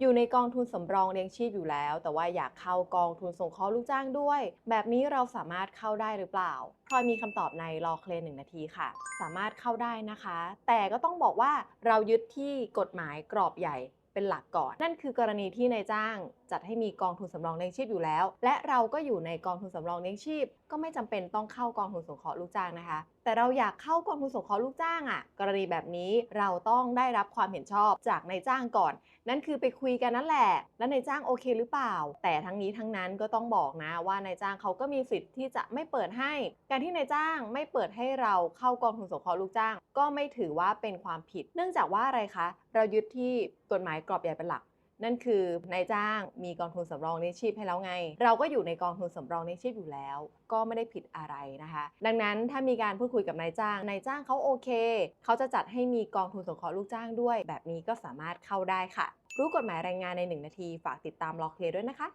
อยู่ในกองทุนสำรองเลี้ยงชีพอยู่แล้ว แต่ว่าอยากเข้ากองทุนสงเคราะห์ลูกจ้างด้วย แบบนี้เราสามารถเข้าได้หรือเปล่าพลอยมีคำตอบในรอเคลนหนึ่งนาทีค่ะ สามารถเข้าได้นะคะ แต่ก็ต้องบอกว่าเรายึดที่กฎหมายกรอบใหญ่ เป็นหลักก่อน นั่นคือกรณีที่นายจ้างจัดให้มีกองทุนสำรองเลี้ยงชีพอยู่แล้ว และเราก็อยู่ในกองทุนสำรองเลี้ยงชีพ ก็ไม่จำเป็นต้องเข้ากองทุนสงเคราะห์ลูกจ้างนะคะ แต่เราอยากเข้ากองทุนสงเคราะห์ลูกจ้างอะ่ะ กรณีแบบนี้เราต้องได้รับความเห็นชอบจากนายจ้างก่อน นั่นคือไปคุยกันนั่นแหละ แล้วนายจ้างโอเคหรือเปล่า แต่ทั้งนี้ทั้งนั้นก็ต้องบอกนะว่านายจ้างเขาก็มีสิทธิ์ที่จะไม่เปิดให้ การที่นายจ้างไม่เปิดให้เราเข้ากองทุนสงเคราะห์ลูกจ้าง ก็ไม่ถือว่าเป็นความผิด เนื่องจากว่าอะไรคะ เรายึดที่กฎหมายายกรอบใหญ่เป็นหลัก นั่นคือนายจ้างมีกองทุนสำรองเลี้ยงชีพให้แล้วไง เราก็อยู่ในกองทุนสำรองเลี้ยงชีพอยู่แล้ว ก็ไม่ได้ผิดอะไรนะคะ ดังนั้นถ้ามีการพูดคุยกับนายจ้าง นายจ้างเขาโอเค เขาจะจัดให้มีกองทุนสงเคราะห์ลูกจ้างด้วย แบบนี้ก็สามารถเข้าได้ค่ะ รู้กฎหมายแรงงานใน 1 นาที ฝากติดตามล็อกเคลียร์ด้วยนะคะ